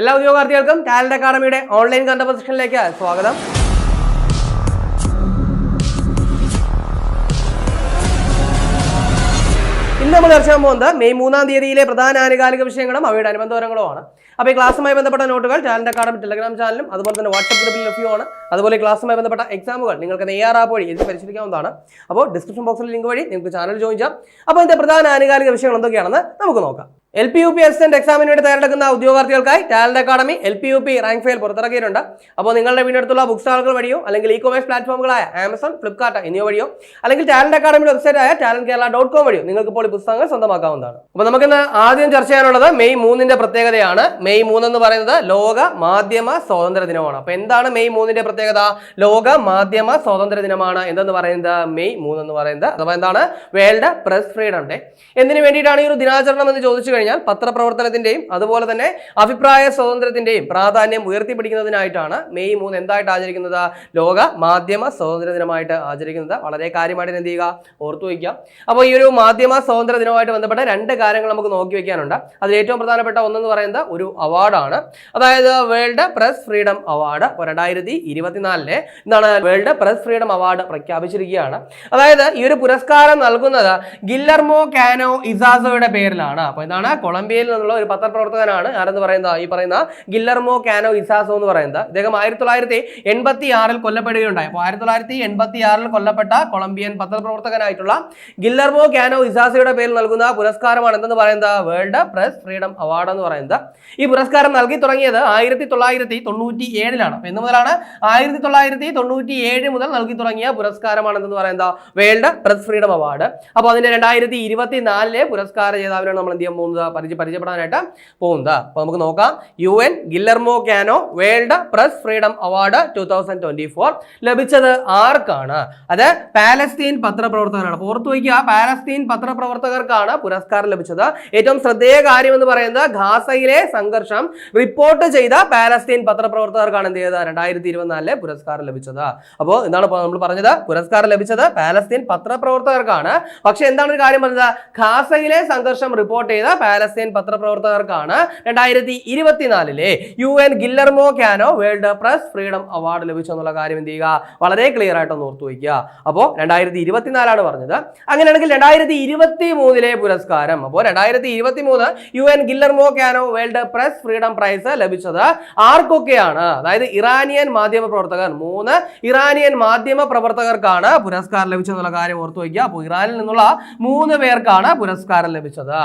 എല്ലാ ഉദ്യോഗാർത്ഥികൾക്കും talent അക്കാഡമിയുടെ online കണ്ടപ്പോൾ സെക്ഷനിലേക്ക് സ്വാഗതം. ഇന്ന് നമ്മൾ ചർച്ച ചെയ്യാൻ പോകുന്നത് മെയ് മൂന്നാം തീയതിയിലെ പ്രധാന ആനുകാലിക വിഷയങ്ങളും അവയുടെ അനുബന്ധപരങ്ങളുമാണ്. അപ്പോൾ ഈ ക്ലാസ്സുമായി ബന്ധപ്പെട്ട നോട്ടുകൾ ടാലന്റ് അക്കാഡമി ടെലഗ്രാം ചാനലും അതുപോലെ തന്നെ വാട്സപ്പ് ഗ്രൂപ്പിൽ ലഭ്യമാണ്. അതുപോലെ ക്ലാസ്സുമായി ബന്ധപ്പെട്ട എക്സാമുകൾ നിങ്ങൾക്ക് നെയ്യാർ ആപ്പ് വഴി എഴുതി പരിശീലിക്കാവുന്നതാണ് അപ്പോൾ ഡിസ്ക്രിപ്ഷൻ ബോക്സിൽ ലിങ്ക് വഴി നിങ്ങൾക്ക് ചാനൽ ജോയിൻ ചെയ്യാം. അപ്പോൾ ഇതിന്റെ പ്രധാന ആനുകാലിക വിഷയങ്ങൾ എന്തൊക്കെയാണെന്ന് നമുക്ക് നോക്കാം. L P U P assistant എക്സാമിന് വേണ്ടി തയ്യാറെടുക്കുന്ന ഉദ്യോഗാർത്ഥികൾക്കായി talent academy L P U P rank file പുറത്തിറക്കിയിട്ടുണ്ട്. അപ്പോൾ നിങ്ങളുടെ വീടിനടുത്തുള്ള ബുക്ക് സ്റ്റാളുകൾ വഴിയോ അല്ലെങ്കിൽ ഇ കോമേഴ്സ് പ്ലാറ്റ്ഫോമുകളായ ആമസോൺ ഫ്ലിപ്കാർട്ട് എന്നിവ വഴിയോ അല്ലെങ്കിൽ ടാലന്റ് അക്കാഡമിയുടെ വെബ്സൈറ്റായ ടാലന്റ് കേരള ഡോട്ട് കോം വഴിയോ നിങ്ങൾക്ക് ഇപ്പോൾ ഈ പുസ്തകങ്ങൾ സ്വന്തമാക്കാവുന്നതാണ്. അപ്പോൾ നമുക്കിന്ന് ആദ്യം ചർച്ച ചെയ്യാനുള്ളത് മെയ് മൂന്നിന്റെ പ്രത്യേകതയാണ്. മെയ് മൂന്ന് എന്ന് പറയുന്നത് ലോക മാധ്യമ സ്വാതന്ത്ര്യ ദിനമാണ്. അപ്പോൾ എന്താണ് മെയ് മൂന്നിന്റെ പ്രത്യേകത? ലോക മാധ്യമ സ്വാതന്ത്ര്യ ദിനമാണ്. എന്തെന്ന് പറയുന്നത്? മെയ് മൂന്ന് എന്ന് പറയുന്നത്. അഥവാ എന്താണ്? World press freedom day. എന്തിനു വേണ്ടിയിട്ടാണ് ഈ ഒരു ദിനാചരണം എന്ന് ചോദിച്ചു കഴിഞ്ഞാൽ പത്രപ്രവർത്തനത്തിന്റെയും അതുപോലെ തന്നെ അഭിപ്രായ സ്വാതന്ത്ര്യത്തിന്റെയും പ്രാധാന്യം ഉയർത്തിപ്പിടിക്കുന്നതിനായിട്ടാണ് മെയ് മൂന്ന് എന്തായിട്ട് ആചരിക്കുന്നത്? ലോക മാധ്യമ സ്വാതന്ത്ര്യ ദിനമായിട്ട് ആചരിക്കുന്നത്. വളരെ കാര്യമായിട്ട് എന്ത് ചെയ്യുക? ഓർത്തു വയ്ക്കുക. അപ്പോൾ ഈ ഒരു മാധ്യമ സ്വാതന്ത്ര്യ ദിനവുമായിട്ട് ബന്ധപ്പെട്ട രണ്ട് കാര്യങ്ങൾ നമുക്ക് നോക്കി വെക്കാനുണ്ട് അതിൽ ഏറ്റവും പ്രധാനപ്പെട്ട ഒന്നെന്ന് പറയുന്നത് ഒരു അവാർഡാണ്. അതായത് വേൾഡ് പ്രസ് ഫ്രീഡം അവാർഡ്. രണ്ടായിരത്തി ഇരുപത്തിനാലിലെ എന്താണ് വേൾഡ് പ്രസ് ഫ്രീഡം അവാർഡ് പ്രഖ്യാപിച്ചിരിക്കുകയാണ്. അതായത് ഈ ഒരു പുരസ്കാരം നൽകുന്നത് ഗില്ലർമോ കാനോ ഇസാസോയുടെ പേരിലാണ്. അപ്പോൾ എന്താണ് കൊളംബിയയിൽ നിന്നുള്ള ഒരു പത്രപ്രവർത്തകനാണ് ആരെന്ന് പറയുന്നത് ഈ പറയുന്ന ഗില്ലർമോ കാനോ ഇസാസോ എന്ന് പറയുന്നത്. ഇദ്ദേഹം ആയിരത്തി തൊള്ളായിരത്തി എൺപത്തി ആറിൽ കൊല്ലപ്പെടുകയുണ്ടായി. അപ്പോൾ ആയിരത്തി തൊള്ളായിരത്തി എൺപത്തി ആറിൽ കൊല്ലപ്പെട്ട കൊളംബിയൻ പത്രപ്രവർത്തകനായിട്ടുള്ള ഗില്ലർമോ കാനോ ഇസാസയുടെ പേരിൽ നൽകുന്ന പുരസ്കാരമാണ് എന്തെന്ന് പറയുന്നത്? വേൾഡ് പ്രസ് ഫ്രീഡം അവാർഡ് എന്ന് പറയുന്നത്. ഈ പുരസ്കാരം നൽകി തുടങ്ങിയത് ആയിരത്തി തൊള്ളായിരത്തി തൊണ്ണൂറ്റി ഏഴിലാണ് അപ്പോൾ എന്ന് മുതലാണ് ആയിരത്തി തൊള്ളായിരത്തി തൊണ്ണൂറ്റി ഏഴ് മുതൽ നൽകി തുടങ്ങിയ പുരസ്കാരമാണ് എന്തെന്ന് പറയുന്നത്? World press freedom award. അപ്പോൾ അതിന്റെ രണ്ടായിരത്തി ഇരുപത്തി നാലിലെ പുരസ്കാര ജേതാവിനാണ് നമ്മൾ എന്ത് ചെയ്യാൻ പോകുന്നത്? പരിചയ പരിചയപ്പെടാനായിട്ട് പോകുന്നത്. അപ്പോൾ നമുക്ക് നോക്കാം. U N Guillermo Cano world press freedom award two thousand twenty four ലഭിച്ചത് ആർക്കാണ്? അത് പാലസ്തീൻ പത്രപ്രവർത്തകരാണ് അപ്പോൾ വയ്ക്കുക പാലസ്തീൻ പത്രപ്രവർത്തകർക്കാണ് പുരസ്കാരം ലഭിച്ചത്. ഏറ്റവും ശ്രദ്ധേയ കാര്യം എന്ന് പറയുന്നത് ഖാസയിലെ സംഘർഷം റിപ്പോർട്ട് ചെയ്ത പാലസ്തീൻ പത്രപ്രവർത്തകർക്കാണ് എന്ത് ചെയ്തത്? രണ്ടായിരത്തി ഇരുപത്തിനാലിലെ പുരസ്കാരം ലഭിച്ചത്. അപ്പോൾ എന്താണ് നമ്മൾ പറഞ്ഞത്? പുരസ്കാരം ലഭിച്ചത് പാലസ്തീൻ പത്രപ്രവർത്തകർക്കാണ്. പക്ഷെ എന്താണ് ഒരു കാര്യം പറഞ്ഞത്? ഖാസയിലെ സംഘർഷം റിപ്പോർട്ട് ചെയ്ത പാലസ്തീൻ പത്രപ്രവർത്തകർക്കാണ് രണ്ടായിരത്തി ഇരുപത്തിനാലിലെ U N Guillermo Cano world press freedom award ലഭിച്ചു എന്നുള്ള കാര്യം എന്ത് ചെയ്യുക? വളരെ ക്ലിയർ ആയിട്ടൊന്ന് ഓർത്തു വയ്ക്കുക. അപ്പോൾ രണ്ടായിരത്തി ഇരുപത്തിനാലാണ് പറഞ്ഞത്. അങ്ങനെയാണെങ്കിൽ രണ്ടായിരത്തി ഇരുപത്തി മൂന്നിലെ പുരസ്കാരം. അപ്പോൾ രണ്ടായിരത്തി ഇരുപത്തി മൂന്ന് U N Guillermo Cano world press freedom prize ലഭിച്ചത് ആർക്കൊക്കെയാണ്? അതായത് ഇറാനിയൻ മാധ്യമ പ്രവർത്തകർ. മൂന്ന് ഇറാനിയൻ മാധ്യമ പ്രവർത്തകർക്കാണ് പുരസ്കാരം ലഭിച്ചെന്നുള്ള കാര്യം ഓർത്തു വയ്ക്കുക. അപ്പോൾ ഇറാനിൽ നിന്നുള്ള മൂന്ന് പേർക്കാണ് പുരസ്കാരം ലഭിച്ചത്.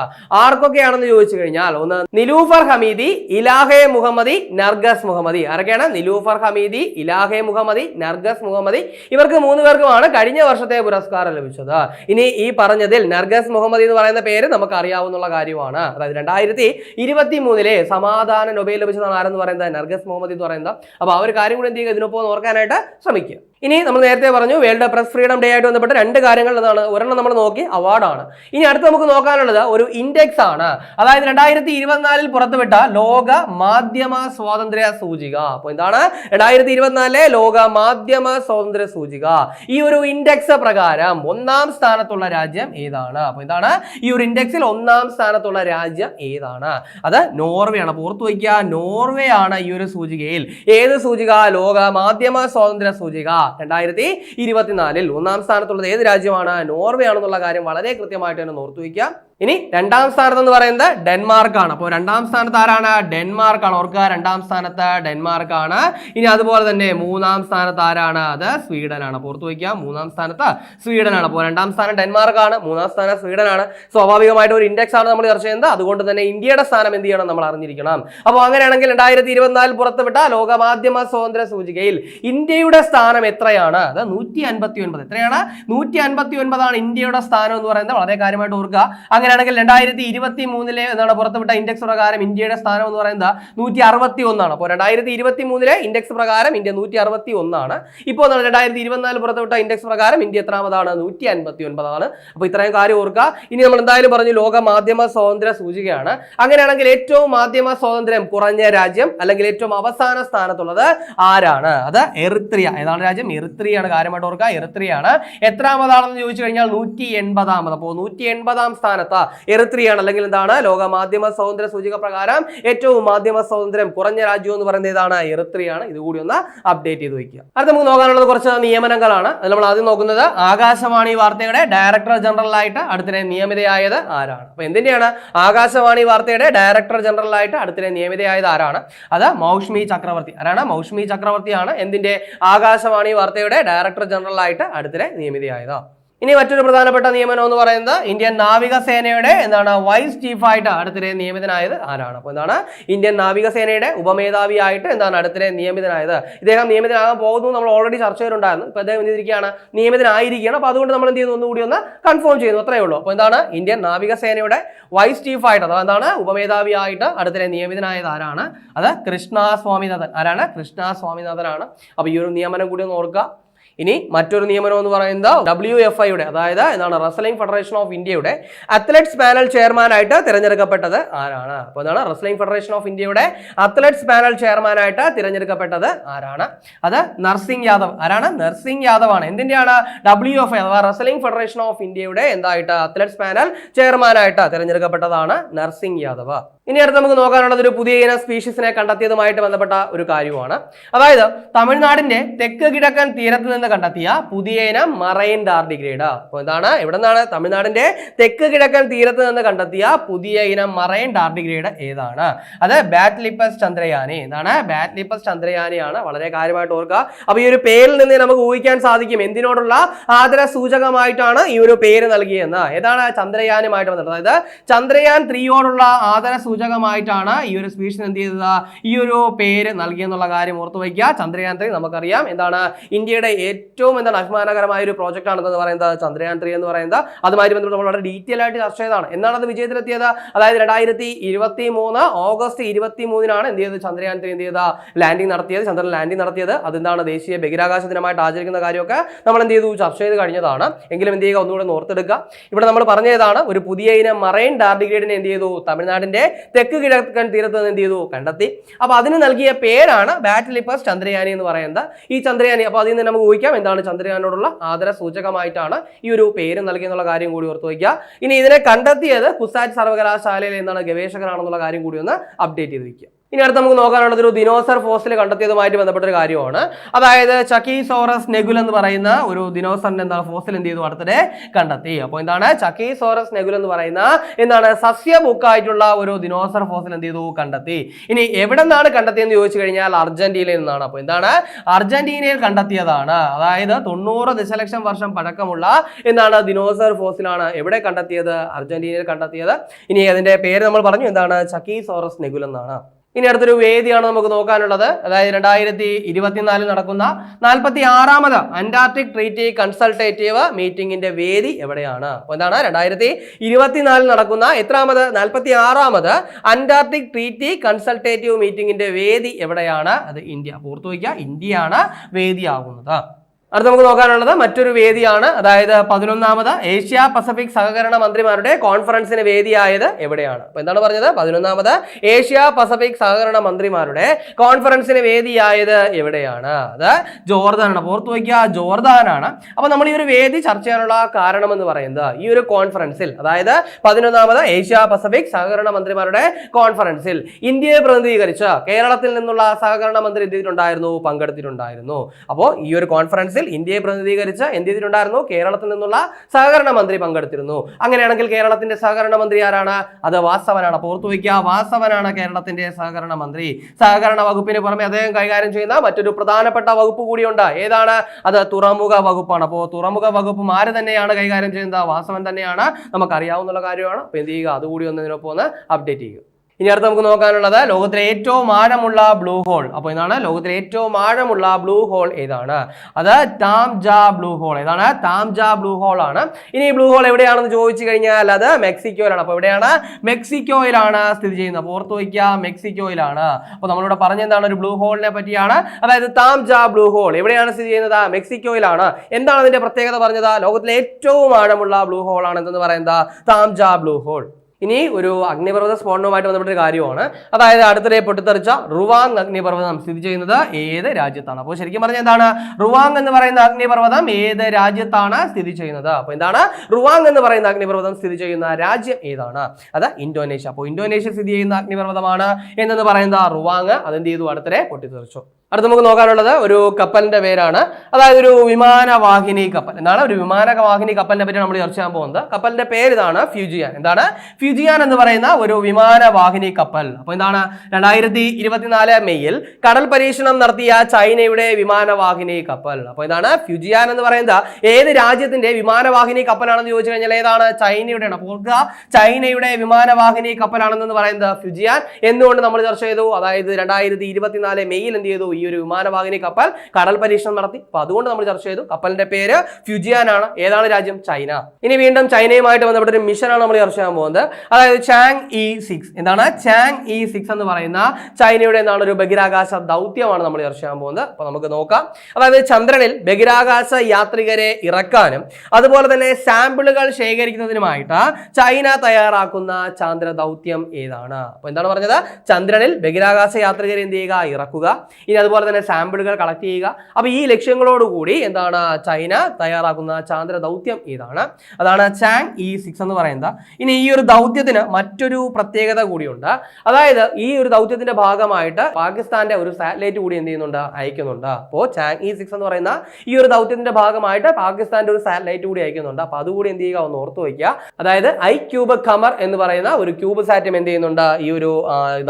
ആർക്കൊക്കെയാണെന്ന് ചോദിച്ചു കഴിഞ്ഞാൽ ഒന്ന് നിലൂഫർ ഹമീദി ഇലാഹെ മുഹമ്മദി നർഗസ് മുഹമ്മദി. ആരൊക്കെയാണ്? നിലൂഫർ ഹമീദി ഇലാഹെ മുഹമ്മദി നർഗസ് മുഹമ്മദി. ഇവർക്ക് മൂന്ന് പേർക്കുമാണ് കഴിഞ്ഞ വർഷത്തെ പുരസ്കാരം ലഭിച്ചത്. ഇനി ഈ പറഞ്ഞതിൽ നർഗസ് മുഹമ്മദി എന്ന് പറയുന്ന പേര് നമുക്ക് അറിയാവുന്ന കാര്യമാണ്. അതായത് രണ്ടായിരത്തി ഇരുപത്തി മൂന്നിലെ സമാധാന നൊബേൽ ലഭിച്ചതാണ് ആരെന്ന് പറയുന്നത്? നർഗസ് മുഹമ്മദി എന്ന് പറയുന്നത്. അപ്പോൾ ആ ഒരു കാര്യം കൂടി എന്ത് ചെയ്യുക? ഇതിനൊപ്പം ഓർക്കാനായിട്ട് ശ്രമിക്കുക. ഇനി നമ്മൾ നേരത്തെ പറഞ്ഞു വേൾഡ് പ്രസ് ഫ്രീഡം ഡേ ആയിട്ട് ബന്ധപ്പെട്ട രണ്ട് കാര്യങ്ങൾ എന്താണ് ഒരെണ്ണം നമ്മൾ നോക്കി അവാർഡാണ് ഇനി അടുത്ത് നമുക്ക് നോക്കാനുള്ളത് ഒരു ഇൻഡെക്സ് ആണ്. അതായത് രണ്ടായിരത്തി ഇരുപത്തിനാലിൽ പുറത്തുവിട്ട ലോക മാധ്യമ സ്വാതന്ത്ര്യ സൂചിക. അപ്പോൾ എന്താണ്? രണ്ടായിരത്തി ഇരുപത്തിനാലിലെ ലോക മാധ്യമ സ്വാതന്ത്ര്യ സൂചിക. ഈ ഒരു ഇൻഡെക്സ് പ്രകാരം ഒന്നാം സ്ഥാനത്തുള്ള രാജ്യം ഏതാണ്? അപ്പോൾ എന്താണ്? ഈ ഒരു ഇൻഡെക്സിൽ ഒന്നാം സ്ഥാനത്തുള്ള രാജ്യം ഏതാണ്? അത് നോർവേ ആണ് ഓർത്തു വയ്ക്കുക നോർവേ ആണ് ഈ ഒരു സൂചികയിൽ. ഏത് സൂചിക? ലോക മാധ്യമ സ്വാതന്ത്ര്യ സൂചിക. രണ്ടായിരത്തി ഇരുപത്തിനാലിൽ ഒന്നാം സ്ഥാനത്തുള്ളത് ഏത് രാജ്യമാണ്? നോർവേ ആണെന്നുള്ള കാര്യം വളരെ കൃത്യമായിട്ട് തന്നെ ഓർത്തു വയ്ക്കുക ഇനി രണ്ടാം സ്ഥാനത്ത് എന്ന് പറയുന്നത് ഡെൻമാർക്ക് ആണ് അപ്പോൾ രണ്ടാം സ്ഥാനത്ത് ആരാണ്? ഡെൻമാർക്ക് ആണ് ഓർക്കുക രണ്ടാം സ്ഥാനത്ത് ഡെൻമാർക്ക് ആണ് ഇനി അതുപോലെ തന്നെ മൂന്നാം സ്ഥാനത്ത് ആരാണ്? അത് സ്വീഡൻ ആണ് പുറത്തു വയ്ക്കുക മൂന്നാം സ്ഥാനത്ത് സ്വീഡൻ ആണ് അപ്പോൾ രണ്ടാം സ്ഥാനം ഡെൻമാർക്ക് ആണ് മൂന്നാം സ്ഥാനം സ്വീഡൻ ആണ് സ്വാഭാവികമായിട്ട് ഒരു ഇൻഡെക്സ് ആണ് നമ്മൾ ചർച്ച ചെയ്യുന്നത്. അതുകൊണ്ട് തന്നെ ഇന്ത്യയുടെ സ്ഥാനം എന്ത് ചെയ്യണം നമ്മൾ അറിഞ്ഞിരിക്കണം. അപ്പോൾ അങ്ങനെയാണെങ്കിൽ രണ്ടായിരത്തി ഇരുപത്തിനാലിൽ പുറത്തുവിട്ട ലോകമാധ്യമ സ്വാതന്ത്ര്യ സൂചികയിൽ ഇന്ത്യയുടെ സ്ഥാനം എത്രയാണ്? അത് നൂറ്റി അൻപത്തി ഒൻപത് എത്രയാണ്? നൂറ്റി അൻപത്തി ഒൻപതാണ് ഇന്ത്യയുടെ സ്ഥാനം എന്ന് പറയുന്നത്. വളരെ കാര്യമായിട്ട് ഓർക്കുക. അങ്ങനെയാണെങ്കിൽ രണ്ടായിരത്തി ഇരുപത്തി മൂന്നിലെ എന്താണ് പുറത്തുവിട്ട ഇൻഡെക്സ് പ്രകാരം ഇന്ത്യയുടെ സ്ഥാനം എന്ന് പറയുന്നത് നൂറ്റി അറുപത്തി ഒന്നാണ് അപ്പോൾ രണ്ടായിരത്തി ഇരുപത്തി മൂന്നിലെ ഇൻഡെക്സ് പ്രകാരം ഇന്ത്യ നൂറ്റി അറുപത്തി ഒന്നാണ് ഇപ്പോൾ എന്താണ് രണ്ടായിരത്തി ഇരുപത്തിനാല് പുറത്തുവിട്ട ഇൻഡെക്സ് പ്രകാരം ഇന്ത്യ എത്രാമതാണ്? നൂറ്റി അൻപത്തി ഒൻപതാണ് അപ്പോൾ ഇത്രയും കാര്യം ഓർക്കുക. ഇനി നമ്മൾ എന്തായാലും പറഞ്ഞു ലോക മാധ്യമ സ്വാതന്ത്ര്യ സൂചികയാണ്. അങ്ങനെയാണെങ്കിൽ ഏറ്റവും മാധ്യമ സ്വാതന്ത്ര്യം കുറഞ്ഞ രാജ്യം അല്ലെങ്കിൽ ഏറ്റവും അവസാന സ്ഥാനത്തുള്ളത് ആരാണ്? അത് എറിത്രിയ. ഏതാണ് രാജ്യം? എറിത്രിയാണ്. കാര്യമായിട്ട് ഓർക്കുക. എറിത്രിയാണ്. എത്രാമതാണെന്ന് ചോദിച്ചു കഴിഞ്ഞാൽ നൂറ്റി എൺപതാമത് അപ്പോൾ നൂറ്റി എൺപതാം സ്ഥാനത്ത് ഇല്ലാത്ത എറിത്രിയാണ്. അല്ലെങ്കിൽ എന്താണ്? ലോക മാധ്യമ സ്വാതന്ത്ര്യ സൂചിക പ്രകാരം ഏറ്റവും മാധ്യമ സ്വാതന്ത്ര്യം കുറഞ്ഞ രാജ്യം എന്ന് പറയുന്നത് ഏതാണ് എറിത്രിയാണ് ഇതുകൂടി ഒന്ന് അപ്ഡേറ്റ് ചെയ്ത് വയ്ക്കുക. അടുത്ത നമുക്ക് നോക്കാനുള്ളത് കുറച്ച് നിയമനങ്ങളാണ്. നമ്മൾ ആദ്യം നോക്കുന്നത് ആകാശവാണി വാർത്തയുടെ ഡയറക്ടർ ജനറലായിട്ട് അടുത്തിടെ നിയമിതയായത് ആരാണ്? അപ്പൊ എന്തിന്റെയാണ്? ആകാശവാണി വാർത്തയുടെ ഡയറക്ടർ ജനറലായിട്ട് അടുത്തിടെ നിയമിതയായത് ആരാണ്? അത് മൗഷ്മി ചക്രവർത്തി. ആരാണ്? മൗഷ്മി ചക്രവർത്തിയാണ് എന്തിന്റെ ആകാശവാണി വാർത്തയുടെ ഡയറക്ടർ ജനറലായിട്ട് അടുത്തിടെ നിയമിതയായത്. ഇനി മറ്റൊരു പ്രധാനപ്പെട്ട നിയമനം എന്ന് പറയുന്നത് ഇന്ത്യൻ നാവികസേനയുടെ എന്താണ് വൈസ് ചീഫായിട്ട് അടുത്തിടെ നിയമിതനായത് ആരാണ്? അപ്പോൾ എന്താണ് ഇന്ത്യൻ നാവികസേനയുടെ ഉപമേധാവിയായിട്ട് എന്താണ് അടുത്തിടെ നിയമിതനായത്? ഇദ്ദേഹം നിയമിതനാകാൻ പോകുന്നു നമ്മൾ ഓൾറെഡി ചർച്ച ചെയ്തിട്ടുണ്ടായിരുന്നു. ഇപ്പോൾ അദ്ദേഹം എന്തിരിക്കുകയാണ്? നിയമിതനായിരിക്കുകയാണ്. അപ്പോൾ അതുകൊണ്ട് നമ്മൾ എന്ത് ചെയ്യുന്നു? ഒന്നുകൂടി ഒന്ന് കൺഫേം ചെയ്യുന്നു. അത്രയേ ഉള്ളൂ. അപ്പോൾ എന്താണ് ഇന്ത്യൻ നാവികസേനയുടെ വൈസ് ചീഫായിട്ട് അഥവാ എന്താണ് ഉപമേധാവിയായിട്ട് അടുത്തിടെ നിയമിതനായത് ആരാണ്? അത് കൃഷ്ണ സ്വാമിനാഥൻ ആരാണ്? കൃഷ്ണ സ്വാമിനാഥനാണ് അപ്പോൾ ഈ ഒരു നിയമനം കൂടി ഒന്ന് ഓർക്കുക. ഇനി മറ്റൊരു നിയമനം എന്ന് പറയുന്നത് ഡബ്ല്യു എഫ് ഐയുടെ അതായത് എന്താണ് റസ്ലിംഗ് ഫെഡറേഷൻ ഓഫ് ഇന്ത്യയുടെ അത്ലറ്റ്സ് പാനൽ ചെയർമാനായിട്ട് തിരഞ്ഞെടുക്കപ്പെട്ടത് ആരാണ്? അപ്പോൾ എന്താണ് റസ്ലിംഗ് ഫെഡറേഷൻ ഓഫ് ഇന്ത്യയുടെ അത്ലറ്റ്സ് പാനൽ ചെയർമാനായിട്ട് തിരഞ്ഞെടുക്കപ്പെട്ടത് ആരാണ്? അത് നർസിംഗ് യാദവ്. ആരാണ്? നർസിംഗ് യാദവ് ആണ് എന്തിന്റെയാണ് ഡബ്ല്യു എഫ് ഐ അഥവാ റസ്ലിംഗ് ഫെഡറേഷൻ ഓഫ് ഇന്ത്യയുടെ എന്തായിട്ട് അത്ലറ്റ്സ് പാനൽ ചെയർമാനായിട്ട് തിരഞ്ഞെടുക്കപ്പെട്ടതാണ് നർസിംഗ് യാദവ്. ഇനി അടുത്ത് നമുക്ക് നോക്കാനുള്ളത് ഒരു പുതിയ ഇനം സ്പീഷീസിനെ കണ്ടെത്തിയതുമായിട്ട് ബന്ധപ്പെട്ട ഒരു കാര്യമാണ്. അതായത് തമിഴ്നാടിന്റെ തെക്ക് കിഴക്കൻ തീരത്ത് നിന്ന് കണ്ടെത്തിയ? പുതിയ ഇനം മറൈൻ ടാർഡിഗ്രേഡ് അപ്പോൾ എന്താണ് ഇവിടെ നിന്നാണ് തമിഴ്നാടിന്റെ തെക്ക് കിഴക്കൻ തീരത്ത് നിന്ന് കണ്ടെത്തിയ പുതിയ ഇനം മറൈൻ ടാർഡിഗ്രേഡ് ഏതാണ്? അത് ബാറ്റ്ലിപ്പസ് ചന്ദ്രയാനി. എന്താണ് ബാറ്റ്ലിപ്പസ് ചന്ദ്രയാനിയാണ്. വളരെ കാര്യമായിട്ട് ഓർക്കുക. അപ്പൊ ഈ ഒരു പേരിൽ നിന്ന് നമുക്ക് ഊഹിക്കാൻ സാധിക്കും. എന്തിനോടുള്ള ആദര സൂചകമായിട്ടാണ് ഈ ഒരു പേര് നൽകിയെന്ന്. ഏതാണ് ചന്ദ്രയാനുമായിട്ട് വന്നിട്ട് അതായത് ചന്ദ്രയാൻ ത്രീയോടുള്ള ആദര സൂചകമായിട്ടാണ് ഈ ഒരു സ്പീഷീസ് എന്ത് ചെയ്തത്? ഈ ഒരു പേര് നൽകിയെന്നുള്ള കാര്യം ഓർത്തു വയ്ക്കുക. ചന്ദ്രയാൻ ത്രീ നമുക്കറിയാം. എന്താണ്? ഇന്ത്യയുടെ ഏറ്റവും എന്താണ് അഭിമാനകരമായ ഒരു പ്രോജക്റ്റ് ആണെന്ന് പറയുന്നത് ചന്ദ്രയാൻ ത്രീ എന്ന് പറയുന്നത്. അതുമായി ബന്ധപ്പെട്ട് നമ്മൾ വളരെ ഡീറ്റെയിൽ ആയിട്ട് ചർച്ച ചെയ്തതാണ്. എന്നാണ് അത് വിജയത്തിലെത്തിയത്? അതായത് രണ്ടായിരത്തി ഇരുപത്തി മൂന്ന് ഓഗസ്റ്റ് ഇരുപത്തി മൂന്നിനാണ് എന്ത് ചെയ്തത് ചന്ദ്രയാൻ ത്രീ എന്ത് ചെയ്ത ലാൻഡിംഗ് നടത്തിയത്. ചന്ദ്രൻ ലാൻഡിംഗ് നടത്തിയത്. അതെന്താണ്? ദേശീയ ബഹിരാകാശ ദിനമായിട്ട് ആചരിക്കുന്ന കാര്യമൊക്കെ നമ്മൾ എന്ത് ചെയ്തു? ചർച്ച ചെയ്ത് കഴിഞ്ഞതാണ്. എങ്കിലും എന്ത് ചെയ്യുക? ഒന്നുകൂടെ ഓർത്തെടുക്കുക. ഇവിടെ നമ്മൾ പറഞ്ഞതാണ് ഒരു പുതിയ ഇനം മറൈൻ ഡാർഡിഗ്രേഡിനെ എന്ത് ചെയ്തു? തമിഴ്നാടിന്റെ തെക്ക് കിഴക്കൻ തീരത്ത് എന്ത് ചെയ്തു? കണ്ടെത്തി. അപ്പൊ അതിന് നൽകിയ പേരാണ് ബാറ്റിലിപ്പസ് ചന്ദ്രയാനി എന്ന് പറയുന്നത്. ഈ ചന്ദ്രയാനി അപ്പൊ അതിൽ നിന്ന് നമുക്ക് ഊഹിക്കാം എന്താണ് ചന്ദ്രയാനോടുള്ള ആദര സൂചകമായിട്ടാണ് ഈ ഒരു പേര് നൽകിയെന്നുള്ള കാര്യം കൂടി ഓർത്ത് വയ്ക്കുക. ഇനി ഇതിനെ കണ്ടെത്തിയത് കുസാറ്റ് സർവകലാശാലയിൽ എന്താണ് ഗവേഷകരാണെന്നുള്ള കാര്യം കൂടി ഒന്ന് അപ്ഡേറ്റ് ചെയ്ത് വയ്ക്കുക. ഇനി അടുത്ത് നമുക്ക് നോക്കാനുള്ളത് ഒരു ദിനോസർ ഫോസിൽ കണ്ടെത്തിയതുമായിട്ട് ബന്ധപ്പെട്ട ഒരു കാര്യമാണ്. അതായത് ചക്കീസോറസ് നെഗുൽ എന്ന് പറയുന്ന ഒരു ദിനോസറിന്റെ എന്താണ് ഫോസിൽ എന്ത് ചെയ്തു? അടുത്തിടെ കണ്ടെത്തി. അപ്പോൾ എന്താണ്? ചക്കീസോറസ് നെഗുൽ എന്ന് പറയുന്ന എന്താണ് സസ്യ ബുക്കായിട്ടുള്ള ഒരു ദിനോസർ ഫോസിൽ എന്ത് ചെയ്തു? കണ്ടെത്തി. ഇനി എവിടെ നിന്നാണ് കണ്ടെത്തിയെന്ന് ചോദിച്ചു കഴിഞ്ഞാൽ അർജന്റീനയിൽ നിന്നാണ്. അപ്പോൾ എന്താണ്? അർജന്റീനയിൽ കണ്ടെത്തിയതാണ്. അതായത് തൊണ്ണൂറ് ദശലക്ഷം വർഷം പഴക്കമുള്ള എന്താണ് ദിനോസർ ഫോസിലാണ് എവിടെ കണ്ടെത്തിയത്? അർജന്റീനയിൽ കണ്ടെത്തിയത്. ഇനി അതിന്റെ പേര് നമ്മൾ പറഞ്ഞു. എന്താണ്? ചക്കീസോറസ് നെഗുൽ എന്നാണ്. ഇനി അടുത്തൊരു വേദിയാണ് നമുക്ക് നോക്കാനുള്ളത്. അതായത് രണ്ടായിരത്തി ഇരുപത്തിനാലിൽ നടക്കുന്ന നാൽപ്പത്തി ആറാമത് അന്റാർട്ടിക് ട്രീറ്റി കൺസൾട്ടേറ്റീവ് മീറ്റിംഗിന്റെ വേദി എവിടെയാണ്? അപ്പോൾ എന്താണ്? രണ്ടായിരത്തി ഇരുപത്തിനാലിൽ നടക്കുന്ന എത്രാമത്? നാൽപ്പത്തി ആറാമത് അന്റാർട്ടിക് ട്രീറ്റി കൺസൾട്ടേറ്റീവ് മീറ്റിംഗിന്റെ വേദി എവിടെയാണ്? അത് ഇന്ത്യ. പൂർത്തു വയ്ക്കുക ഇന്ത്യയാണ് വേദിയാകുന്നത്. അടുത്ത നമുക്ക് നോക്കാനുള്ളത് മറ്റൊരു വേദിയാണ്. അതായത് പതിനൊന്നാമത് ഏഷ്യ പസഫിക് സഹകരണ മന്ത്രിമാരുടെ കോൺഫറൻസിന് വേദിയായത് എവിടെയാണ്? അപ്പൊ എന്താണ് പറഞ്ഞത്? പതിനൊന്നാമത് ഏഷ്യ പസഫിക് സഹകരണ മന്ത്രിമാരുടെ കോൺഫറൻസിന് വേദിയായത് എവിടെയാണ്? അത് ജോർദാനാണ്. ഓർത്തു വയ്ക്കുക ജോർദാനാണ്. അപ്പൊ നമ്മൾ ഈ ഒരു വേദി ചർച്ച ചെയ്യാനുള്ള കാരണം എന്ന് പറയുന്നത് ഈ ഒരു കോൺഫറൻസിൽ അതായത് പതിനൊന്നാമത് ഏഷ്യ പസഫിക് സഹകരണ മന്ത്രിമാരുടെ കോൺഫറൻസിൽ ഇന്ത്യയെ പ്രതിനിധീകരിച്ച് കേരളത്തിൽ നിന്നുള്ള സഹകരണ മന്ത്രി എന്ത് ചെയ്തിട്ടുണ്ടായിരുന്നു? പങ്കെടുത്തിട്ടുണ്ടായിരുന്നു. അപ്പോൾ ഈ ഒരു കോൺഫറൻസിൽ ഇന്ത്യയെ പ്രതിനിധീകരിച്ച് എന്ത് ചെയ്തിട്ടുണ്ടായിരുന്നു കേരളത്തിൽ നിന്നുള്ള സഹകരണ മന്ത്രി പങ്കെടുത്തിരുന്നു. അങ്ങനെയാണെങ്കിൽ കേരളത്തിന്റെ സഹകരണ മന്ത്രി ആരാണ്? അത് വാസവനാണ്. ഓർത്തു വയ്ക്കുക വാസവനാണ് കേരളത്തിന്റെ സഹകരണ മന്ത്രി. സഹകരണ വകുപ്പിന് പുറമെ അദ്ദേഹം കൈകാര്യം ചെയ്യുന്ന മറ്റൊരു പ്രധാനപ്പെട്ട വകുപ്പ് കൂടിയുണ്ട്. ഏതാണ്? അത് തുറമുഖ വകുപ്പാണ്. അപ്പോൾ തുറമുഖ വകുപ്പ് ആര് തന്നെയാണ് കൈകാര്യം ചെയ്യുന്നത്? വാസവൻ തന്നെയാണ്. നമുക്കറിയാവുന്ന കാര്യമാണ്. അപ്പോൾ എന്ത് ചെയ്യുക? അതുകൂടി ഒന്ന് ഇതിനൊപ്പം ഒന്ന് അപ്ഡേറ്റ് ചെയ്യുക. ഇനി അടുത്ത് നമുക്ക് നോക്കാനുള്ളത് ലോകത്തിലെ ഏറ്റവും ആഴമുള്ള ബ്ലൂ ഹോൾ അപ്പോൾ ഇതാണ് ലോകത്തിലെ ഏറ്റവും ആഴമുള്ള ബ്ലൂ ഹോൾ ഏതാണ്? അത് താംജ ബ്ലൂ ഹോൾ ഏതാണ്? താംജ ബ്ലൂ ഹോൾ ആണ്. ഇനി ബ്ലൂ ഹോൾ എവിടെയാണെന്ന് ചോദിച്ചു കഴിഞ്ഞാൽ അത് മെക്സിക്കോയിലാണ്. അപ്പോൾ എവിടെയാണ്? മെക്സിക്കോയിലാണ് സ്ഥിതി ചെയ്യുന്നത്. അപ്പോൾ ഓർത്ത് വയ്ക്കുക മെക്സിക്കോയിലാണ്. അപ്പോൾ നമ്മളിവിടെ പറഞ്ഞെന്താണ് ഒരു ബ്ലൂ ഹോളിനെ പറ്റിയാണ്? അതായത് താംജ ബ്ലൂ ഹോൾ എവിടെയാണ് സ്ഥിതി ചെയ്യുന്നത്? മെക്സിക്കോയിലാണ്. എന്താണ് അതിന്റെ പ്രത്യേകത പറഞ്ഞത്? ലോകത്തിലെ ഏറ്റവും ആഴമുള്ള ബ്ലൂ ഹോൾ ആണ് എന്തെന്ന് പറയുന്നത്? താംജ ബ്ലൂ ഹോൾ ഇനി ഒരു അഗ്നിപർവത സ്ഫോടനവുമായിട്ട് ബന്ധപ്പെട്ട ഒരു കാര്യമാണ്. അതായത് അടുത്തിടെ പൊട്ടിത്തെറിച്ച റുവാങ് അഗ്നിപർവതം സ്ഥിതി ചെയ്യുന്നത് ഏത് രാജ്യത്താണ്? അപ്പോൾ ശരിക്കും പറഞ്ഞാൽ എന്താണ്? റുവാങ് എന്ന് പറയുന്ന അഗ്നിപർവതം ഏത് രാജ്യത്താണ് സ്ഥിതി ചെയ്യുന്നത്? അപ്പോൾ എന്താണ്? റുവാങ് എന്ന് പറയുന്ന അഗ്നിപർവതം സ്ഥിതി ചെയ്യുന്ന രാജ്യം ഏതാണ്? അത് ഇന്തോനേഷ്യ. അപ്പോൾ ഇന്തോനേഷ്യ സ്ഥിതി ചെയ്യുന്ന അഗ്നിപർവതമാണ് എന്നെന്ന് പറയുന്ന റുവാങ് അതെന്ത് ചെയ്തു? അടുത്തിടെ പൊട്ടിത്തെറിച്ചു. അടുത്ത് നമുക്ക് നോക്കാനുള്ളത് ഒരു കപ്പലിന്റെ പേരാണ്. അതായത് ഒരു വിമാനവാഹിനി കപ്പൽ. എന്താണ്? ഒരു വിമാനവാഹിനി കപ്പലിനെ പറ്റി നമ്മൾ ചർച്ച ചെയ്യാൻ പോകുന്നത്. കപ്പലിന്റെ പേര് ഇതാണ് ഫ്യൂജിയാൻ. എന്താണ്? ഫ്യൂജിയാൻ എന്ന് പറയുന്ന ഒരു വിമാനവാഹിനി കപ്പൽ. അപ്പോൾ എന്താണ്? രണ്ടായിരത്തി ഇരുപത്തിനാല് മെയ്യിൽ കടൽ പരീക്ഷണം നടത്തിയ ചൈനയുടെ വിമാനവാഹിനി കപ്പൽ. അപ്പോൾ എന്താണ്? ഫ്യുജിയാൻ എന്ന് പറയുന്നത് ഏത് രാജ്യത്തിന്റെ വിമാനവാഹിനി കപ്പലാണെന്ന് ചോദിച്ചു കഴിഞ്ഞാൽ ഏതാണ്? ചൈനയുടെയാണ് അപ്പോൾ ചൈനയുടെ വിമാനവാഹിനി കപ്പലാണെന്ന് പറയുന്നത് ഫ്യുജിയാൻ എന്തുകൊണ്ട് നമ്മൾ ചർച്ച ചെയ്തു? അതായത് രണ്ടായിരത്തി ഇരുപത്തിനാല് മെയ്യിൽ എന്ത് ചെയ്തു? ഈ ഒരു വിമാനവാഹിനി കപ്പൽ കടൽ പരീക്ഷണം നടത്തി. അപ്പൊ അതുകൊണ്ട് നമ്മൾ ചർച്ച ചെയ്തു. കപ്പലിന്റെ പേര് ഫ്യുജിയാൻ ആണ്. ഏതാണ് രാജ്യം? ചൈന. ഇനി വീണ്ടും ചൈനയുമായിട്ട് ബന്ധപ്പെട്ട ഒരു മിഷനാണ് നമ്മൾ ചർച്ച ചെയ്യാൻ പോകുന്നത്. അതായത് ചാങ് ഇ സിക്സ് എന്താണ്? ചാങ് ഇ സിക്സ് എന്ന് പറയുന്ന ചൈനയുടെ എന്താണ് ഒരു ബഹിരാകാശ ദൗത്യമാണ് നമ്മൾ ചർച്ച ചെയ്യാൻ പോകുന്നത്. അപ്പോൾ നമുക്ക് നോക്കാം. അതായത് ചന്ദ്രനിൽ ബഹിരാകാശ യാത്രികരെ ഇറക്കാനും അതുപോലെ തന്നെ സാമ്പിളുകൾ ശേഖരിക്കുന്നതിനുമായിട്ട് ചൈന തയ്യാറാക്കുന്ന ചാന്ദ്ര ദൗത്യം ഏതാണ്? അപ്പോൾ എന്താണ് പറഞ്ഞത്? ചന്ദ്രനിൽ ബഹിരാകാശ യാത്രികരെ എന്ത് ചെയ്യുക? ഇറക്കുക. ഇനി അതുപോലെ തന്നെ സാമ്പിളുകൾ കളക്ട് ചെയ്യുക. അപ്പോൾ ഈ ലക്ഷ്യങ്ങളോടുകൂടി എന്താണ് ചൈന തയ്യാറാക്കുന്ന ചാന്ദ്ര ദൗത്യം ഏതാണ്? അതാണ് ചാങ് ഇ സിക്സ് എന്ന് പറയുന്നത്. ഇനി ഈ ഒരു ദൗത്യത്തിന് മറ്റൊരു പ്രത്യേകത കൂടിയുണ്ട്. അതായത് ഈ ഒരു ദൗത്യത്തിന്റെ ഭാഗമായിട്ട് പാകിസ്ഥാന്റെ ഒരു സാറ്റലൈറ്റ് കൂടി എന്ത് ചെയ്യുന്നുണ്ട്? അയക്കുന്നുണ്ട്. അപ്പോൾ ചാങ് ഇ സിക്സ് എന്ന് പറയുന്ന ഈ ഒരു ദൗത്യത്തിന്റെ ഭാഗമായിട്ട് പാകിസ്ഥാന്റെ ഒരു സാറ്റലൈറ്റ് കൂടി അയക്കുന്നുണ്ട്. അപ്പൊ അതുകൂടി എന്ത് ചെയ്യുക? ഒന്ന് ഓർത്തു വയ്ക്കുക. അതായത് ഐ ക്യൂബ് ഖമർ എന്ന് പറയുന്ന ഒരു ക്യൂബ് സാറ്റം എന്ത് ചെയ്യുന്നുണ്ട്? ഈ ഒരു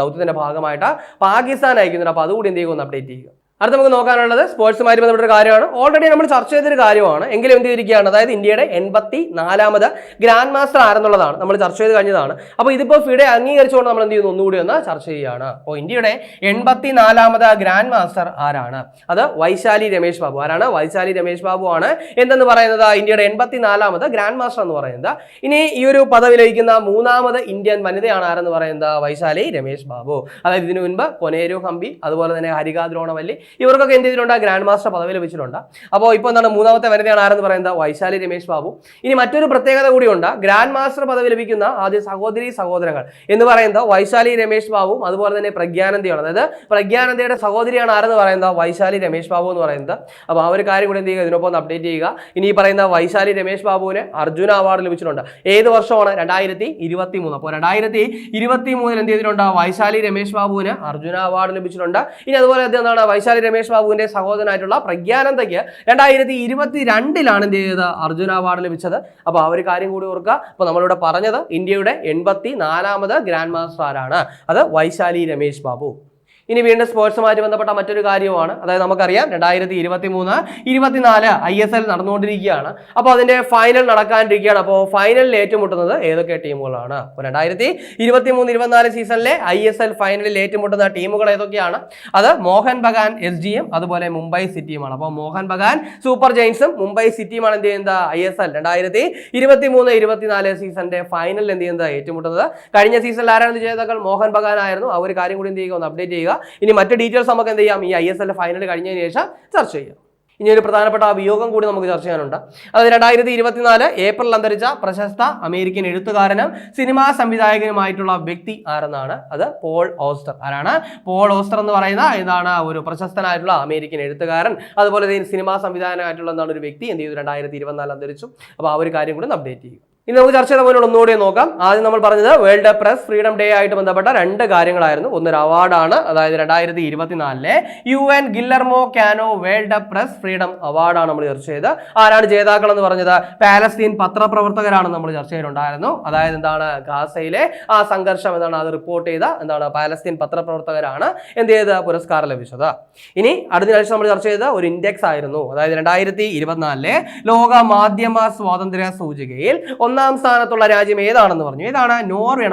ദൗത്യത്തിന്റെ ഭാഗമായിട്ട് പാകിസ്ഥാൻ അയക്കുന്നുണ്ട്. അപ്പൊ അതുകൂടി എന്ത് ചെയ്യുക ഒന്ന് അപ്ഡേറ്റ് ചെയ്യുക. അടുത്ത നമുക്ക് നോക്കാനുള്ളത് സ്പോർട്സുമായി ബന്ധപ്പെട്ട ഒരു കാര്യമാണ്. ഓൾറെഡി നമ്മൾ ചർച്ച ചെയ്തൊരു കാര്യമാണ്. എങ്കിലും എന്ത് ചെയ്തിരിക്കുകയാണ്? അതായത് ഇന്ത്യയുടെ എൺപത്തി നാലാമത് ഗ്രാൻഡ് മാസ്റ്റർ ആരെന്നുള്ളതാണ് നമ്മൾ ചർച്ച ചെയ്ത് കഴിഞ്ഞതാണ്. അപ്പോൾ ഇതിപ്പോൾ ഫിഡെ അംഗീകരിച്ചുകൊണ്ട് നമ്മൾ എന്ത് ചെയ്യുന്നു? ഒന്നുകൂടി ഒന്ന് ചർച്ച ചെയ്യുകയാണ്. അപ്പോൾ ഇന്ത്യയുടെ എൺപത്തി നാലാമത് ഗ്രാൻഡ് മാസ്റ്റർ ആരാണ്? അത് വൈശാലി രമേശ് ബാബു. ആരാണ്? വൈശാലി രമേശ് ബാബു ആണ്. എന്തെന്ന് പറയുന്നത്? ഇന്ത്യയുടെ എൺപത്തി നാലാമത് ഗ്രാൻഡ് മാസ്റ്റർ എന്ന് പറയുന്നത്. ഇനി ഈ ഒരു പദവി ലഭിക്കുന്ന മൂന്നാമത് ഇന്ത്യൻ വനിതയാണ് ആരെന്ന് പറയുന്നത്? വൈശാലി രമേശ് ബാബു. അതായത് ഇതിനു മുൻപ് കൊനേരു ഹംപി അതുപോലെ തന്നെ ഹരിക ദ്രോണവല്ലി ഇവർക്കൊക്കെ എന്ത് ചെയ്തിട്ടുണ്ട്? ഗ്രാൻഡ് മാസ്റ്റർ പദവി ലഭിച്ചിട്ടുണ്ട്. അപ്പോൾ ഇപ്പോൾ എന്താണ്? മൂന്നാമത്തെ വനിതയാണ് ആരെന്ന് പറയുന്നത്? വൈശാലി രമേശ് ബാബു. ഇനി മറ്റൊരു പ്രത്യേകത കൂടിയുണ്ട്. ഗ്രാൻഡ് മാസ്റ്റർ പദവി ലഭിക്കുന്ന ആദ്യ സഹോദരി സഹോദരങ്ങൾ എന്ന് പറയുന്നത് വൈശാലി രമേശ് ബാബുവും അതുപോലെ തന്നെ പ്രജ്ഞാനന്ദയാണ് അതായത് പ്രജ്ഞാനന്ദയുടെ സഹോദരിയാണ് ആരെന്ന് പറയുന്നത്? വൈശാലി രമേശ് ബാബു എന്ന് പറയുന്നത്. അപ്പോൾ ആ ഒരു കാര്യം കൂടി എന്ത് ചെയ്യുക? ഇതിനൊപ്പം ഒന്ന് അപ്ഡേറ്റ് ചെയ്യുക. ഇനി പറയുന്ന വൈശാലി രമേശ് ബാബുവിന് അർജുന അവാർഡ് ലഭിച്ചിട്ടുണ്ട്. ഏത് വർഷമാണ്? രണ്ടായിരത്തി ഇരുപത്തി മൂന്ന് അപ്പോൾ രണ്ടായിരത്തി ഇരുപത്തി മൂന്നിൽ എന്ത് ചെയ്തിട്ടുണ്ട്? വൈശാലി രമേശ് ബാബുവിന് അർജുന അവാർഡ് ലഭിച്ചിട്ടുണ്ട്. ഇനി അതുപോലെ എന്താണ്? വൈശാലി രമേശ് ബാബുവിന്റെ സഹോദരനായിട്ടുള്ള പ്രജ്ഞാനന്ദയ്ക്ക് രണ്ടായിരത്തി ഇരുപത്തി രണ്ടിലാണ് എന്ത് ചെയ്തത്? അർജുന അവാർഡ് ലഭിച്ചത്. അപ്പോൾ ആ ഒരു കാര്യം കൂടി ഓർക്കുക. അപ്പോൾ നമ്മളിവിടെ പറഞ്ഞത് ഇന്ത്യയുടെ എൺപത്തി നാലാമത് ഗ്രാൻഡ് മാസ്റ്റർ ആരാണ്? അത് വൈശാലി രമേശ് ബാബു. ഇനി വീണ്ടും സ്പോർട്സുമായിട്ട് ബന്ധപ്പെട്ട മറ്റൊരു കാര്യമാണ് അതായത് നമുക്കറിയാം രണ്ടായിരത്തി ഇരുപത്തി മൂന്ന് ഇരുപത്തിനാല് ഐ എസ് എൽ നടന്നുകൊണ്ടിരിക്കുകയാണ്. അപ്പോൾ അതിന്റെ ഫൈനൽ നടക്കാനിരിക്കുകയാണ്. അപ്പോൾ ഫൈനലിൽ ഏറ്റുമുട്ടുന്നത് ഏതൊക്കെ ടീമുകളാണ്? അപ്പോൾ രണ്ടായിരത്തി ഇരുപത്തി മൂന്ന് ഇരുപത്തിനാല് സീസണിലെ ഐ എസ് എൽ ഫൈനലിൽ ഏറ്റുമുട്ടുന്ന ടീമുകൾ ഏതൊക്കെയാണ്? അത് മോഹൻ ബഗാൻ എസ് ജിയും അതുപോലെ മുംബൈ സിറ്റിയുമാണ്. അപ്പോൾ മോഹൻ ബഗാൻ സൂപ്പർ ജെയിൻസും മുംബൈ സിറ്റിയുമാണ് എന്ത് ചെയ്യുന്നത്? I S L. രണ്ടായിരത്തി ഇരുപത്തി മൂന്ന് ഇരുപത്തിനാല് സീസണിന്റെ ഫൈനലിൽ എന്ത് ചെയ്യുന്നത്? ഏറ്റുമുട്ടുന്നത്. കഴിഞ്ഞ സീസണിൽ ആരാണ് ജേതാക്കൾ മോഹൻ ബഗാൻ ആയിരുന്നു. ആ ഒരു കാര്യം കൂടി എന്ത് ചെയ്യുക? ഒന്ന് അപ്ഡേറ്റ് ചെയ്യുക. ഇനി മറ്റ് ഡീറ്റെയിൽസ് നമുക്ക് എന്ത് ചെയ്യാം? ഈ ഐ എസ് എൽ ഫൈനൽ കഴിഞ്ഞതിന് ശേഷം ചർച്ച ചെയ്യാം. ഇനി ഒരു പ്രധാനപ്പെട്ട വിയോഗം കൂടി നമുക്ക് ചർച്ച ചെയ്യാനുണ്ട്. അത് രണ്ടായിരത്തി ഇരുപത്തിനാല് ഏപ്രിൽ അന്തരിച്ച പ്രശസ്ത അമേരിക്കൻ എഴുത്തുകാരനും സിനിമാ സംവിധായകനുമായിട്ടുള്ള വ്യക്തി ആരെന്നാണ്? അത് പോൾ ഓസ്റ്റർ. ആരാണ്? പോൾ ഓസ്റ്റർ എന്ന് പറയുന്ന ഇതാണ് ഒരു പ്രശസ്തനായിട്ടുള്ള അമേരിക്കൻ എഴുത്തുകാരൻ. അതുപോലെ സിനിമാ സംവിധായകനായിട്ടുള്ള എന്താണ് ഒരു വ്യക്തി? എന്ത് ചെയ്തു? രണ്ടായിരത്തി ഇരുപത്തിനാല് അന്തരിച്ചു. അപ്പോൾ ആ ഒരു കാര്യം കൂടി അപ്ഡേറ്റ് ചെയ്യുക ഇനി നമുക്ക് ചർച്ച ചെയ്ത പോലെ ഒന്നുകൂടി നോക്കാം. ആദ്യം നമ്മൾ പറഞ്ഞത് വേൾഡ് പ്രസ് ഫ്രീഡം ഡേ ആയിട്ട് ബന്ധപ്പെട്ട രണ്ട് കാര്യങ്ങളായിരുന്നു. ഒന്നൊരു അവാർഡാണ് അതായത് രണ്ടായിരത്തി ഇരുപത്തിനാലിലെ U N Guillermo Cano world press freedom അവാർഡാണ് നമ്മൾ ചർച്ച ചെയ്ത് ആരാണ് ജേതാക്കൾ എന്ന് പറഞ്ഞത്? പാലസ്തീൻ പത്രപ്രവർത്തകരാണ് നമ്മൾ ചർച്ച ചെയ്തിട്ടുണ്ടായിരുന്നു. അതായത് എന്താണ് ഗാസയിലെ ആ സംഘർഷം എന്താണ് അത് റിപ്പോർട്ട് ചെയ്ത എന്താണ് പാലസ്തീൻ പത്രപ്രവർത്തകരാണ് എന്ത് ചെയ്ത് പുരസ്കാരം ലഭിച്ചത്. ഇനി അടുത്ത ആഴ്ച നമ്മൾ ചർച്ച ചെയ്ത ഒരു ഇൻഡെക്സ് ആയിരുന്നു. അതായത് രണ്ടായിരത്തി ഇരുപത്തിനാലിലെ ലോക മാധ്യമ സ്വാതന്ത്ര്യ സൂചികയിൽ ഒന്നാം സ്ഥാനത്തുള്ള രാജ്യം ഏതാണെന്ന് പറഞ്ഞു. ഏതാണ്?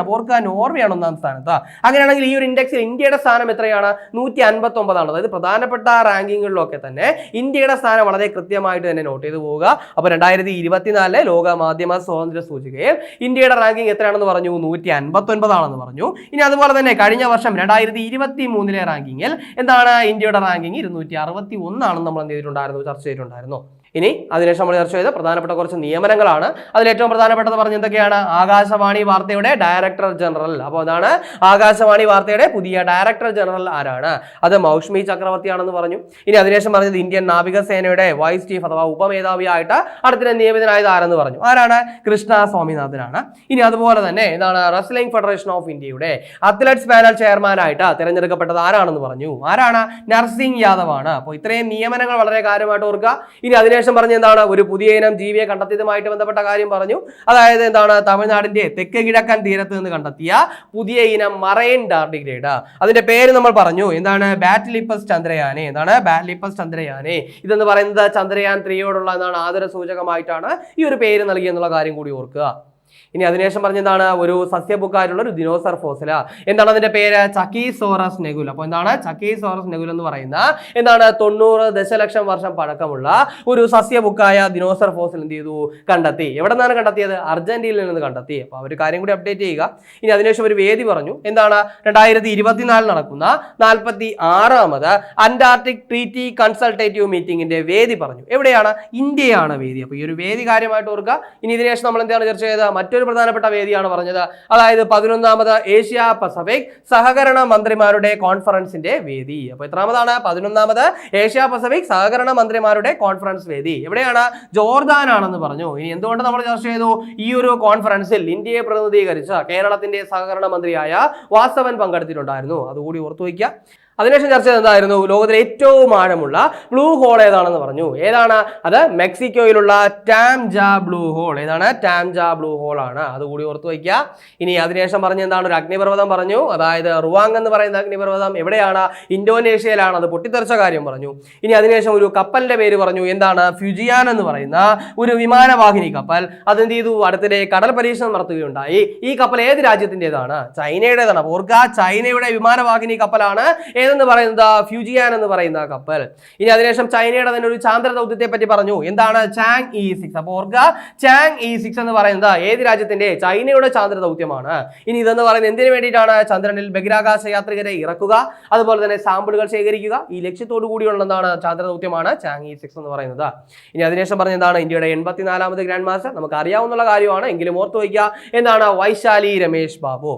അപ്പോൾ ഓർക്കുക നോർവേയാണ് ഒന്നാം സ്ഥാനത്ത്. അങ്ങനെയാണെങ്കിൽ ഈ ഒരു ഇൻഡെക്സിൽ ഇന്ത്യയുടെ സ്ഥാനം എത്രയാണ്? നൂറ്റി അൻപത്തി ഒമ്പതാണ് അതായത് പ്രധാനപ്പെട്ട റാങ്കിങ്ങുകളിലൊക്കെ തന്നെ ഇന്ത്യയുടെ സ്ഥാനം വളരെ കൃത്യമായിട്ട് തന്നെ നോട്ട് ചെയ്തു പോവുക. അപ്പോൾ രണ്ടായിരത്തി ഇരുപത്തിനാലിലെ ലോക മാധ്യമ സ്വാതന്ത്ര്യ സൂചികയിൽ ഇന്ത്യയുടെ റാങ്കിങ് എത്രയാണെന്ന് പറഞ്ഞു? നൂറ്റി അൻപത്തി ഒൻപതാണെന്ന് പറഞ്ഞു. ഇനി അതുപോലെ തന്നെ കഴിഞ്ഞ വർഷം രണ്ടായിരത്തി ഇരുപത്തി മൂന്നിലെ റാങ്കിങ്ങിൽ എന്താണ്? ഇന്ത്യയുടെ റാങ്കിങ് ഇരുന്നൂറ്റി അറുപത്തി ഒന്നാണെന്ന് നമ്മൾ എന്ത് ചെയ്തിട്ടുണ്ടായിരുന്നു? ചർച്ച ചെയ്തിട്ടുണ്ടായിരുന്നു. ഇനി അതിനുശേഷം നമ്മൾ ചർച്ച ചെയ്ത പ്രധാനപ്പെട്ട കുറച്ച് നിയമനങ്ങളാണ്. അതിൽ ഏറ്റവും പ്രധാനപ്പെട്ടത് പറഞ്ഞ എന്തൊക്കെയാണ്? ആകാശവാണി വാർത്തയുടെ ഡയറക്ടർ ജനറൽ. അപ്പോൾ അതാണ് ആകാശവാണി വാർത്തയുടെ പുതിയ ഡയറക്ടർ ജനറൽ ആരാണ്? അത് മൗഷ്മി ചക്രവർത്തിയാണെന്ന് പറഞ്ഞു. ഇനി അതിനുശേഷം പറഞ്ഞത് ഇന്ത്യൻ നാവികസേനയുടെ വൈസ് ചീഫ് അഥവാ ഉപമേധാവിയായിട്ട് അടുത്തിടെ നിയമിതനായത് ആരെന്ന് പറഞ്ഞു. ആരാണ്? കൃഷ്ണ സ്വാമിനാഥനാണ്. ഇനി അതുപോലെ തന്നെ എന്താണ്? റസ്ലിംഗ് ഫെഡറേഷൻ ഓഫ് ഇന്ത്യയുടെ അത്ലറ്റ്സ് പാനൽ ചെയർമാനായിട്ട് തിരഞ്ഞെടുക്കപ്പെട്ടത് ആരാണെന്ന് പറഞ്ഞു. ആരാണ്? നർസിംഗ് യാദവ് ആണ് അപ്പോൾ ഇത്രയും നിയമനങ്ങൾ വളരെ കാര്യമായിട്ട് ഓർക്കുക. ഇനി അതിനുശേഷം പറഞ്ഞ എന്താണ്? ഒരു പുതിയ ഇനം ജീവിയെ കണ്ടെത്തിയതുമായിട്ട് ബന്ധപ്പെട്ട കാര്യം പറഞ്ഞു. അതായത് എന്താണ്? തമിഴ്നാടിന്റെ തെക്ക് കിഴക്കൻ തീരത്ത് നിന്ന് കണ്ടെത്തിയ പുതിയ ഇനം മറൈൻ ഡാർഡിഗ്രേഡ്. അതിന്റെ പേര് നമ്മൾ പറഞ്ഞു. എന്താണ്? ബാറ്റ്ലിപ്പസ് ചന്ദ്രയാനെ. എന്താണ്? ബാറ്റ്ലിപ്പസ് ചന്ദ്രയാനെ. ഇതെന്ന് പറയുന്നത് ചന്ദ്രയാൻ ത്രീയോടുള്ള എന്താണ്? ആദര സൂചകമായിട്ടാണ് ഈ ഒരു പേര് നൽകിയെന്നുള്ള കാര്യം കൂടി ഓർക്കുക. ഇനി അതിനുശേഷം പറഞ്ഞതാണ് ഒരു സസ്യബുക്കായിട്ടുള്ള ഒരു ദിനോസർ ഫോസില. എന്താണ് അതിന്റെ പേര്? ചക്കീസോറസ് നെഗുൽ അപ്പോൾ എന്താണ്? ചക്കീസോറസ് നെഗുൽ എന്ന് പറയുന്ന എന്താണ്? തൊണ്ണൂറ് ദശലക്ഷം വർഷം പഴക്കമുള്ള ഒരു സസ്യബുക്കായ ദിനോസർ ഫോസിൽ എന്ത് ചെയ്തു? കണ്ടെത്തി. എവിടെ നിന്നാണ് കണ്ടെത്തിയത്? അർജന്റീനയിൽ നിന്ന് കണ്ടെത്തി. അപ്പോൾ ഒരു കാര്യം കൂടി അപ്ഡേറ്റ് ചെയ്യുക. ഇനി അതിനുശേഷം ഒരു വേദി പറഞ്ഞു. എന്താണ്? രണ്ടായിരത്തി ഇരുപത്തിനാലിൽ നടക്കുന്ന നാൽപ്പത്തി ആറാമത് അന്റാർട്ടിക് ട്രീറ്റി കൺസൾട്ടേറ്റീവ് മീറ്റിംഗിന്റെ വേദി പറഞ്ഞു. എവിടെയാണ്? ഇന്ത്യയാണ് വേദി. അപ്പോൾ ഈ ഒരു വേദി കാര്യമായിട്ട് ഓർക്കുക. ഇനി ഇതിനുശേഷം നമ്മൾ എന്താണ് ചർച്ച ചെയ്തത്? മറ്റൊരു പ്രധാനപ്പെട്ട വേദിയാണ് പറഞ്ഞത്. അതായത് പതിനൊന്നാമത് ഏഷ്യ പസഫിക് സഹകരണ മന്ത്രിമാരുടെ കോൺഫറൻസിന്റെ വേദി. അപ്പോൾ എത്രാമതാണ്? പതിനൊന്നാമത് ഏഷ്യ പസഫിക് സഹകരണ മന്ത്രിമാരുടെ കോൺഫറൻസ് വേദി. എവിടെയാണ്? ജോർദാൻ ആണെന്ന് പറഞ്ഞു. ഇനി എന്തുകൊണ്ട് നമ്മൾ ചർച്ച ചെയ്തു? ഈ ഒരു കോൺഫറൻസിൽ ഇന്ത്യയെ പ്രതിനിധീകരിച്ച കേരളത്തിന്റെ സഹകരണ മന്ത്രിയായ വാസവൻ പങ്കെടുത്തിട്ടുണ്ടായിരുന്നു. അതുകൂടി ഓർത്തു വയ്ക്കുക. അതിനുശേഷം ചർച്ച ചെയ്തത് എന്തായിരുന്നു? ലോകത്തിലെ ഏറ്റവും ആഴമുള്ള ബ്ലൂ ഹോൾ ഏതാണെന്ന് പറഞ്ഞു. ഏതാണ്? അത് മെക്സിക്കോയിലുള്ള ടാംജ ബ്ലൂ ഹോൾ. ഏതാണ്? ടാംജ ബ്ലൂ ഹോൾ ആണ്. അതുകൂടി ഓർത്ത് വയ്ക്കുക. ഇനി അതിനുശേഷം പറഞ്ഞ എന്താണ്? ഒരു അഗ്നിപർവതം പറഞ്ഞു. അതായത് റുവാങ് എന്ന് പറയുന്ന അഗ്നിപർവതം എവിടെയാണ്? ഇന്തോനേഷ്യയിലാണ്. അത് പൊട്ടിത്തെറിച്ച കാര്യം പറഞ്ഞു. ഇനി അതിനുശേഷം ഒരു കപ്പലിന്റെ പേര് പറഞ്ഞു. എന്താണ്? ഫ്യുജിയാൻ എന്ന് പറയുന്ന ഒരു വിമാനവാഹിനി കപ്പൽ. അതെന്ത് ചെയ്തു? അടുത്തിടെ കടൽ പരീക്ഷണം നടത്തുകയുണ്ടായി. ഈ കപ്പൽ ഏത് രാജ്യത്തിന്റെതാണ് ചൈനയുടേതാണ്. ഓർക്കുക ചൈനയുടെ വിമാനവാഹിനി കപ്പലാണ് ഏതെന്ന് പറയുന്നത് ഫ്യൂജിയാൻ എന്ന് പറയുന്ന കപ്പൽ. ഇനി അതിനുശേഷം ചൈനയുടെ തന്നെ ഒരു ചാന്ദ്ര ദൗത്യത്തെ പറ്റി പറഞ്ഞു. എന്താണ് ചാങ് ഇ സിക്സ് അപ്പോൾ ഓർക്കുക ചാങ് ഇ സിക്സ് എന്ന് പറയുന്നത് ഏത് രാജ്യത്തിന്റെ? ചൈനയുടെ ചാന്ദ്ര ദൗത്യമാണ് ഇനി ഇതെന്ന് പറയുന്നത് എന്തിനു വേണ്ടിയിട്ടാണ്? ചന്ദ്രനിൽ ബഹിരാകാശ യാത്രികരെ ഇറക്കുക അതുപോലെ തന്നെ സാമ്പിളുകൾ ശേഖരിക്കുക. ഈ ലക്ഷ്യത്തോടു കൂടിയുള്ളതാണ് ചാന്ദ്ര ദൗത്യമാണ് ചാങ് ഇ സിക്സ് എന്ന് പറയുന്നത്. ഇനി അതിനുശേഷം പറഞ്ഞ എന്താണ്? ഇന്ത്യയുടെ എൺപത്തിനാലാമത് ഗ്രാൻഡ് മാസ്റ്റർ. നമുക്ക് അറിയാവുന്ന കാര്യമാണ്. എങ്കിലും ഓർത്തു വയ്ക്കുക എന്താണ് വൈശാലി രമേശ് ബാബു.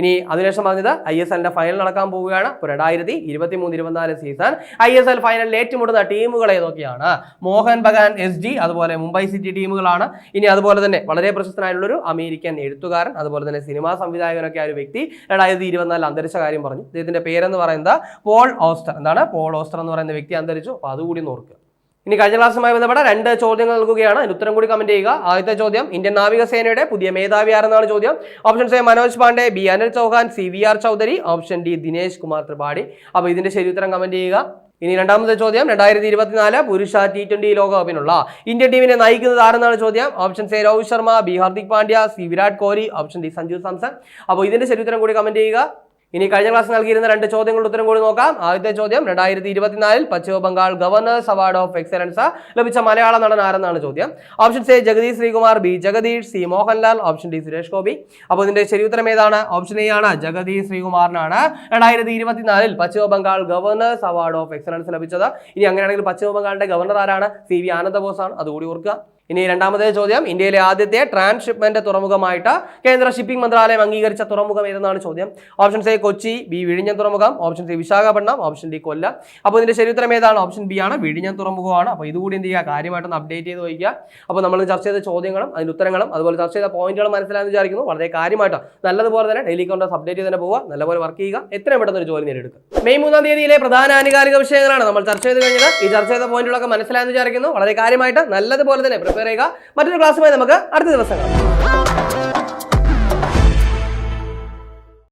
ഇനി അതിനുശേഷം പറഞ്ഞത് ഐ എസ് എല്ലിന്റെ ഫൈനൽ നടക്കാൻ പോവുകയാണ്. ഇപ്പോൾ രണ്ടായിരത്തി ഇരുപത്തി മൂന്ന് ഇരുപത്തിനാല് സീസൺ ഐ എസ് എൽ ഫൈനലിൽ ഏറ്റുമുട്ടുന്ന ടീമുകൾ ഏതൊക്കെയാണ്? മോഹൻ ബഗാൻ എസ് ജി അതുപോലെ മുംബൈ സിറ്റി ടീമുകളാണ്. ഇനി അതുപോലെ തന്നെ വളരെ പ്രശസ്തനായിട്ടുള്ള ഒരു അമേരിക്കൻ എഴുത്തുകാരൻ അതുപോലെ തന്നെ സിനിമാ സംവിധായകനൊക്കെ ആയ ഒരു വ്യക്തി രണ്ടായിരത്തി ഇരുപത്തിനാലിൽ അന്തരിച്ച കാര്യം പറഞ്ഞു. ഇദ്ദേഹത്തിന്റെ പേരെന്ന് പറയുന്നത് പോൾ ഓസ്റ്റർ. എന്താണ്? പോൾ ഓസ്റ്റർ എന്ന് പറയുന്ന വ്യക്തി അന്തരിച്ചു. അപ്പോൾ അതുകൂടി ഒന്ന് ഓർക്കുക. ഇനി കഴിഞ്ഞ ക്ലാസ്സുമായി ബന്ധപ്പെട്ട രണ്ട് ചോദ്യങ്ങൾ നൽകുകയാണ്. അതിന് ഉത്തരം കൂടി കമന്റ് ചെയ്യുക. ആദ്യത്തെ ചോദ്യം ഇന്ത്യൻ നാവികസേനയുടെ പുതിയ മേധാവി ആരെന്നാണ് ചോദ്യം? Options A Manoj Pande. B Anil Chauhan. C V R Chaudhari. Option D Dinesh Kumar Tripathi. അപ്പോൾ ഇതിന്റെ ശരി ഉത്തരം കമന്റ് ചെയ്യുക. ഇനി രണ്ടാമത്തെ ചോദ്യം രണ്ടായിരത്തി ഇരുപത്തിനാല് പുരുഷ ടി ട്വന്റി ലോകകപ്പിനുള്ള ഇന്ത്യൻ ടീമിനെ നയിക്കുന്നത് ആരെന്നാണ് ചോദ്യം? Option A Rohit Sharma. B Hardik Pandya. C Virat Kohli. Option D Sanju Samson. അപ്പോൾ ഇതിന്റെ ശരി ഉത്തരം കൂടി കമന്റ് ചെയ്യുക. ഇനി കഴിഞ്ഞ ക്ലാസ് നൽകിയിരുന്ന രണ്ട് ചോദ്യങ്ങളുടെ ഉത്തരം കൂടി നോക്കാം. ആദ്യത്തെ ചോദ്യം രണ്ടായിരത്തി ഇരുപത്തിനാലിൽ പശ്ചിമ Bengal governor's award of excellence ലഭിച്ച മലയാള നടൻ ആരെന്നാണ് ചോദ്യം? Option A Jagadish Sreekumar B Jagadish C Mohanlal option D Suresh Gopi. അപ്പോൾ ഇതിന്റെ ശരി ഉത്തരം ഏതാണ്? ഓപ്ഷൻ എ ആണ് ജഗദീഷ് ശ്രീകുമാറിനാണ് രണ്ടായിരത്തി ഇരുപത്തിനാലിൽ പശ്ചിമ Bengal governor's award of excellence ലഭിച്ചത്. ഇനി അങ്ങനെയാണെങ്കിൽ പശ്ചിമ ബംഗാളിന്റെ ഗവർണർ ആരാണ്? സി വി ആനന്ദബോസ് ആണ് അതുകൂടി ഓർക്കുക. ഇനി രണ്ടാമത്തെ ചോദ്യം ഇന്ത്യയിലെ ആദ്യത്തെ ട്രാൻസ്ഷിപ്മെന്റ് തുറമുഖമായിട്ട് കേന്ദ്ര ഷിപ്പിംഗ് മന്ത്രാലയം അംഗീകരിച്ച തുറമുഖം ഏതെന്നാണ് ചോദ്യം? ഓപ്ഷൻ എ കൊച്ചി ബി വിഴിഞ്ഞം തുറമുഖം option C Visakhapatnam option D Kollam. അപ്പോൾ ഇതിന്റെ ശരി ഉത്തരം ഏതാണ്? ഓപ്ഷൻ ബി ആണ് വിഴിഞ്ഞം തുറമുഖമാണ്. അപ്പോൾ ഇതുകൂടി എന്ത് ചെയ്യുക? കാര്യമായിട്ടൊന്ന് അപ്ഡേറ്റ് ചെയ്ത് വയ്ക്കുക. അപ്പോൾ നമ്മൾ ചർച്ച ചെയ്ത ചോദ്യങ്ങളും അതിന്റെ ഉത്തരങ്ങളും അതുപോലെ ചർച്ച ചെയ്ത പോയിന്റുകളും മനസ്സിലാകുന്ന വിചാരിക്കുന്നു. വളരെ കാര്യമായിട്ട്. നല്ലതുപോലെ തന്നെ ഡെയിലി കോൺഗ്രസ് അപ്ഡേറ്റ് ചെയ്ത് തന്നെ പോവുക. നല്ലപോലെ വർക്ക് ചെയ്യുക. എത്രയും പെട്ടെന്ന് ഒരു ജോലി നേടിയെടുക്കുക. മെയ് മൂന്നാം തീയതിയിലെ പ്രധാന ആനുകാലിക വിഷയങ്ങളാണ് നമ്മൾ ചർച്ച ചെയ്ത് കഴിഞ്ഞത്. ഈ ചർച്ച ചെയ്ത പോയിന്റുകളൊക്കെ മനസ്സിലായെന്ന് വിചാരിക്കുന്നു. വളരെ കാര്യമായിട്ട് നല്ലതുപോലെ തന്നെ ചെയ്യുക മറ്റൊരു ക്ലാസ്സുമായി നമുക്ക് അടുത്ത ദിവസം കാണാം.